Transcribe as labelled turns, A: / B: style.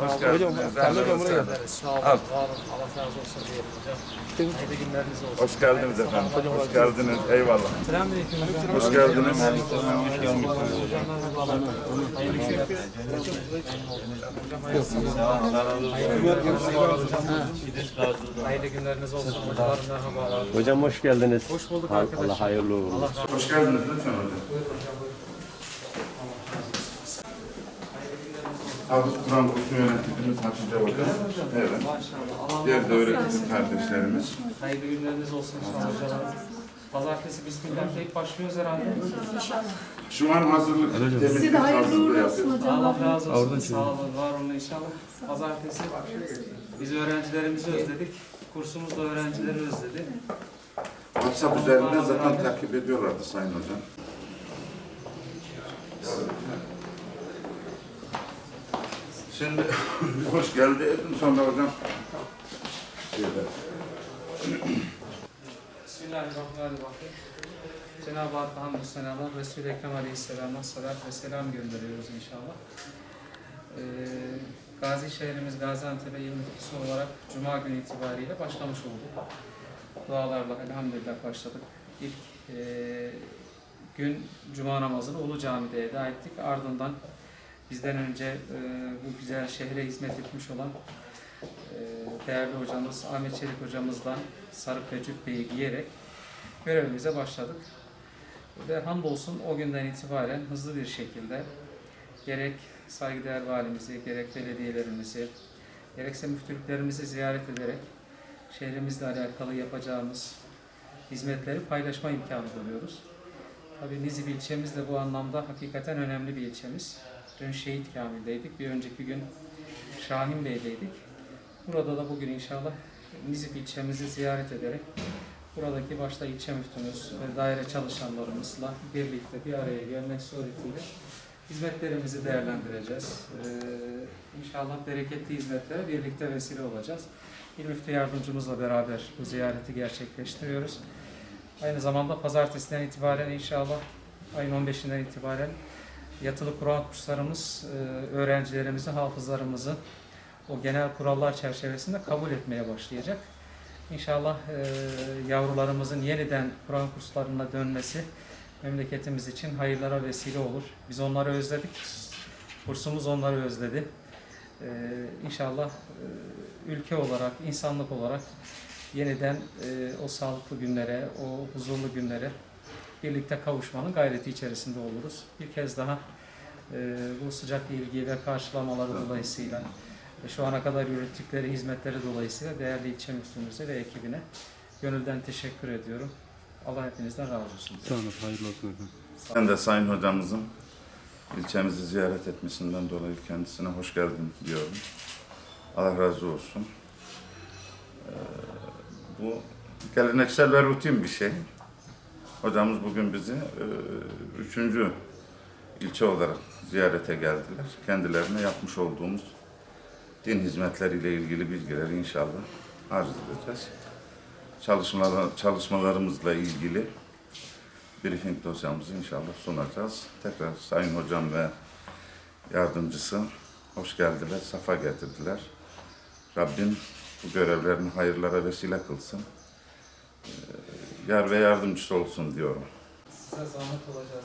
A: Hoş geldiniz.
B: Kendi hocam buraya gel.
C: Sağ olun, var olun. Allah razı olsun diyelim hocam. Hayırlı günleriniz olsun.
A: Hoş geldiniz efendim. Hoş geldiniz. Eyvallah.
C: Selamünaleyküm hocam.
A: Hoş geldiniz.
C: Hayırlı günler. Hayırlı günleriniz olsun. Hocalar merhabalar.
D: Hocam hoş geldiniz.
C: Hoş bulduk
D: Allah
C: arkadaşlar.
D: hayırlı uğurlu.
C: Allah
A: Hoş geldiniz lütfen hocam. Hafız Kur'an kursu yöneticimiz Hatice Hoca. Evet. Diğer de öğretim kardeşlerimiz.
C: Hayırlı günleriniz olsun inşallah hocalar. Pazartesi bismillah deyip başlıyoruz herhalde.
A: Şu an hazırlık, temizlik
E: de hayırlı
A: hazırlığı
E: uğurlu olsun
A: yapıyoruz.
E: hocam.
C: Allah razı olsun. Sağ olun, var olun inşallah. Pazartesi biz öğrencilerimizi özledik. Kursumuz da öğrencileri özledi.
A: WhatsApp üzerinden zaten takip ediyorlardı Sayın Hocam. Şimdi hoş geldin sonra hocam.
C: Bismillahirrahmanirrahim. Cenab-ı Hakk'a hamdü senalar, Resul-i Ekrem Aleyhisselam'a salat ve selam gönderiyoruz inşallah. Ee, Gazi şehrimiz Gaziantep'e yıl müftüsü olarak Cuma günü itibariyle başlamış olduk. Dualarla elhamdülillah başladık. İlk e, gün Cuma namazını Ulu Cami'de eda ettik. Ardından bizden önce e, bu güzel şehre hizmet etmiş olan e, değerli hocamız Ahmet Çelik hocamızdan sarık ve cübbeyi giyerek görevimize başladık. Ve hamdolsun o günden itibaren hızlı bir şekilde gerek saygıdeğer valimizi, gerek belediyelerimizi, gerekse müftülüklerimizi ziyaret ederek şehrimizle alakalı yapacağımız hizmetleri paylaşma imkanı buluyoruz. Tabii Nizip ilçemiz de bu anlamda hakikaten önemli bir ilçemiz. Dün Şehit Kamil'deydik, bir önceki gün Şahin Bey'deydik. Burada da bugün inşallah Nizip ilçemizi ziyaret ederek buradaki başta ilçe müftümüz ve daire çalışanlarımızla birlikte bir araya gelmek suretiyle hizmetlerimizi değerlendireceğiz. Ee, inşallah bereketli hizmetlere birlikte vesile olacağız. İl müftü yardımcımızla beraber bu ziyareti gerçekleştiriyoruz. Aynı zamanda pazartesiden itibaren inşallah ayın 15'inden itibaren yatılı Kur'an kurslarımız e, öğrencilerimizi, hafızlarımızı o genel kurallar çerçevesinde kabul etmeye başlayacak. İnşallah e, yavrularımızın yeniden Kur'an kurslarına dönmesi memleketimiz için hayırlara vesile olur. Biz onları özledik. Kursumuz onları özledi. E, inşallah ülke olarak, insanlık olarak yeniden e, o sağlıklı günlere, o huzurlu günlere birlikte kavuşmanın gayreti içerisinde oluruz. Bir kez daha e, bu sıcak ilgi ve karşılamaları dolayısıyla ve şu ana kadar yürüttükleri hizmetleri dolayısıyla değerli ilçe müftümüze ve ekibine gönülden teşekkür ediyorum. Allah hepinizden razı olsun.
E: Sağ olun, hayırlı olsun efendim.
A: Ben de Sayın Hocamızın ilçemizi ziyaret etmesinden dolayı kendisine hoş geldin diyorum. Allah razı olsun. Bu geleneksel ve rutin bir şey. Hocamız bugün bizi e, üçüncü ilçe olarak ziyarete geldiler. Kendilerine yapmış olduğumuz din hizmetleriyle ilgili bilgileri inşallah arz edeceğiz. Çalışmalar, çalışmalarımızla ilgili briefing dosyamızı inşallah sunacağız. Tekrar Sayın Hocam ve yardımcısı hoş geldiler, safa getirdiler. Rabbim bu görevlerini hayırlara vesile kılsın. Ee, Yar ve yardımcısı olsun diyorum.
C: Size zahmet olacak.